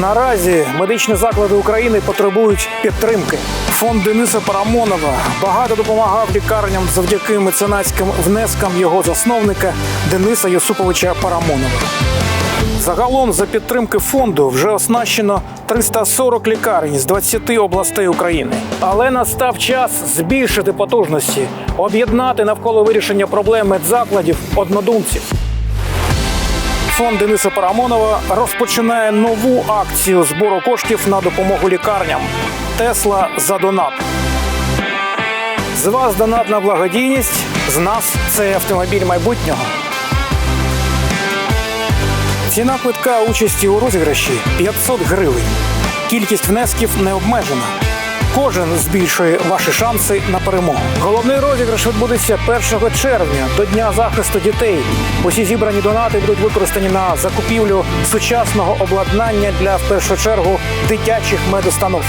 Наразі медичні заклади України потребують підтримки. Фонд Дениса Парамонова багато допомагав лікарням завдяки меценатським внескам його засновника Дениса Юсуповича Парамонова. Загалом за підтримки фонду вже оснащено 340 лікарень з 20 областей України. Але настав час збільшити потужності, об'єднати навколо вирішення проблем медзакладів однодумців. Фонд Дениса Парамонова розпочинає нову акцію збору коштів на допомогу лікарням Тесла за донат. З вас донат на благодійність, з нас це автомобіль майбутнього. Ціна квитка участі у розіграші 500 гривень. Кількість внесків не обмежена. Кожен збільшує ваші шанси на перемогу. Головний розіграш відбудеться 1 червня до Дня захисту дітей. Усі зібрані донати будуть використані на закупівлю сучасного обладнання для в першу чергу дитячих медустанов.